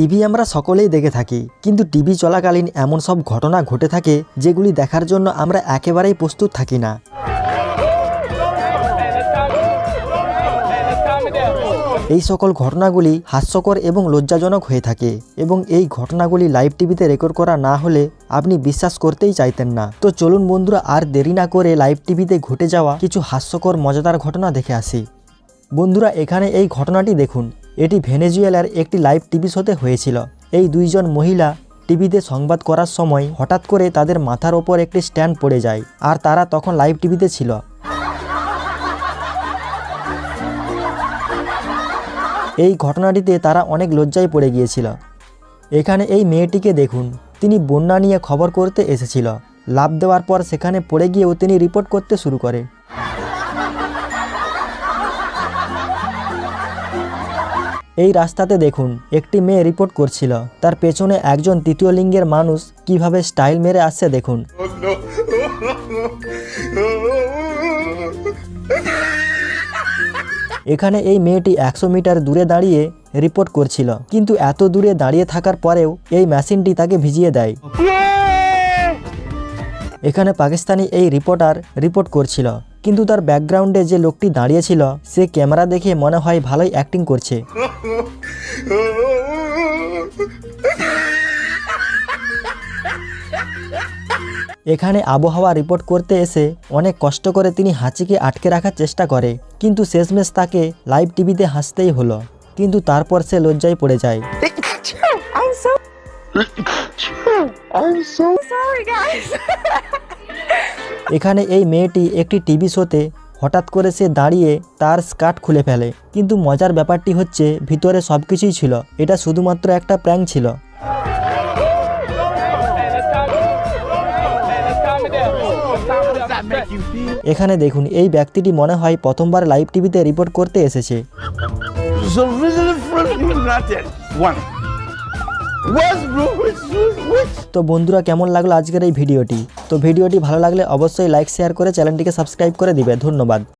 TV আমরা সকলেই দেখে থাকি, কিন্তু টিভি চলাকালীন এমন সব ঘটনা ঘটে থাকে যেগুলি দেখার জন্য আমরা একেবারেই প্রস্তুত থাকি না। এই সকল ঘটনাগুলি হাস্যকর এবং লজ্জাজনক হয়ে থাকে এবং এই ঘটনাগুলি লাইভ টিভিতে রেকর্ড করা না হলে আপনি বিশ্বাস করতেই চাইতেন না। তো চলুন বন্ধুরা, আর দেরি না করে লাইভ টিভিতে ঘটে যাওয়া কিছু হাস্যকর, মজাদার ঘটনা দেখে আসি। বন্ধুরা, এখানে এই ঘটনাটি দেখুন। এটি ভেনেজুয়েলার একটি লাইভ টিভি শোতে হয়েছিল। এই দুইজন মহিলা টিভিতে সংবাদ করার সময় হঠাৎ করে তাদের মাথার ওপর একটি স্ট্যান্ড পড়ে যায় আর তারা তখন লাইভ টিভিতে ছিল। এই ঘটনাটিতে তারা অনেক লজ্জায় পড়ে গিয়েছিল। এখানে এই মেয়েটিকে দেখুন, তিনি বন্যা নিয়ে খবর করতে এসেছিল। লাভ দেওয়ার পর সেখানে পড়ে গিয়েও তিনি রিপোর্ট করতে শুরু করে। এই রাস্তাতে দেখুন, একটি মেয়ে রিপোর্ট করছিল। তার পেছনে একজন তৃতীয় লিঙ্গের মানুষ কীভাবে স্টাইল মেরে আসছে দেখুন। এখানে এই মেয়েটি একশো মিটার দূরে দাঁড়িয়ে রিপোর্ট করছিল। কিন্তু এত দূরে দাঁড়িয়ে থাকার পরেও এই মেশিনটি তাকে ভিজিয়ে দেয়। এখানে পাকিস্তানি এই রিপোর্টার রিপোর্ট করছিল। কিন্তু তার ব্যাকগ্রাউন্ডে যে লোকটি দাঁড়িয়েছিল সে ক্যামেরা দেখে মনে হয় ভালোই অ্যাক্টিং করছে। এখানে আবহাওয়া রিপোর্ট করতে এসে অনেক কষ্ট করে তিনি হাঁচিকে আটকে রাখার চেষ্টা করে, কিন্তু শেষমেশ তাকে লাইভ টিভিতে হাসতেই হলো। কিন্তু তারপর সে লজ্জায় পড়ে যায়। এখানে এই মেয়েটি একটি টিভি শোতে হঠাৎ করে সে দাঁড়িয়ে তার স্কার্ট খুলে ফেলে কিন্তু মজার ব্যাপারটি হচ্ছে ভিতরে সব কিছুই ছিল এটা শুধুমাত্র একটা প্র্যাঙ্ক ছিল এখানে দেখুন এই ব্যক্তিটি মনে হয় প্রথমবার লাইভ টিভিতে রিপোর্ট করতে এসেছে তো বন্ধুরা, কেমন লাগল আজকের এই ভিডিওটি? তো ভিডিওটি ভালো লাগলে অবশ্যই লাইক শেয়ার করে চ্যানেলটিকে সাবস্ক্রাইব করে দিবে। ধন্যবাদ।